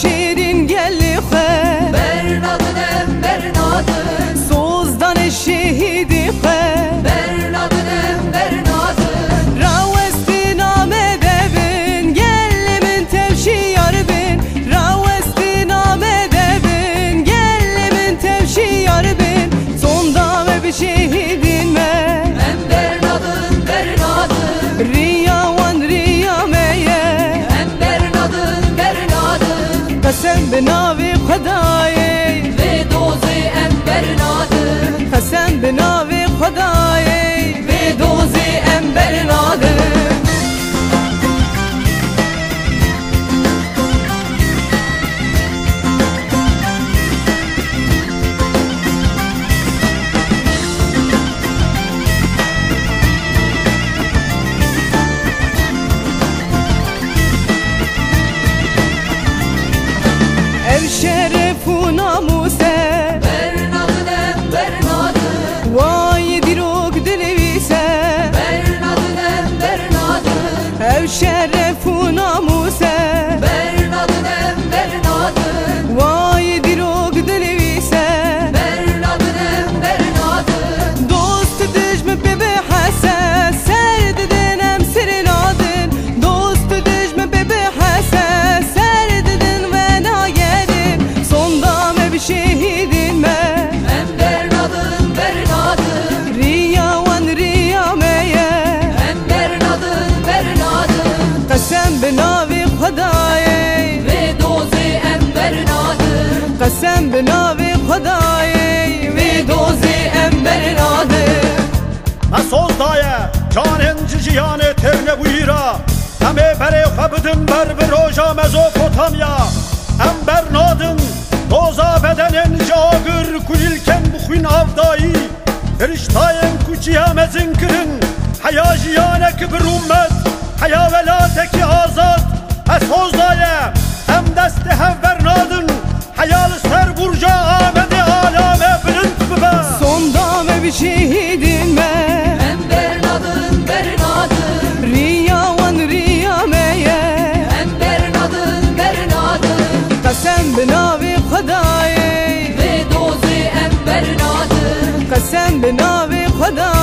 şirin gelife Bernadette Bernadette Sozdan eşhidi خسن بناوي خداي بدوزي أنبر نادر خسن بناوي şerefuna mı ام به ناو خدای می دوزی ام بر ناده من سوزدایه جانن جیان ترنه بویرا همه بره خبدم بر به روژا مزوپوتامیا ام بر نادن دوزا بدنن جاگر کلیلکن بخوین آفدایی فرشتاین کوچیه مزین کرن حیا جیانه کبر امت حیا ولاتکی آزاد از سوزدایه ام دست هفور من ناوی خدا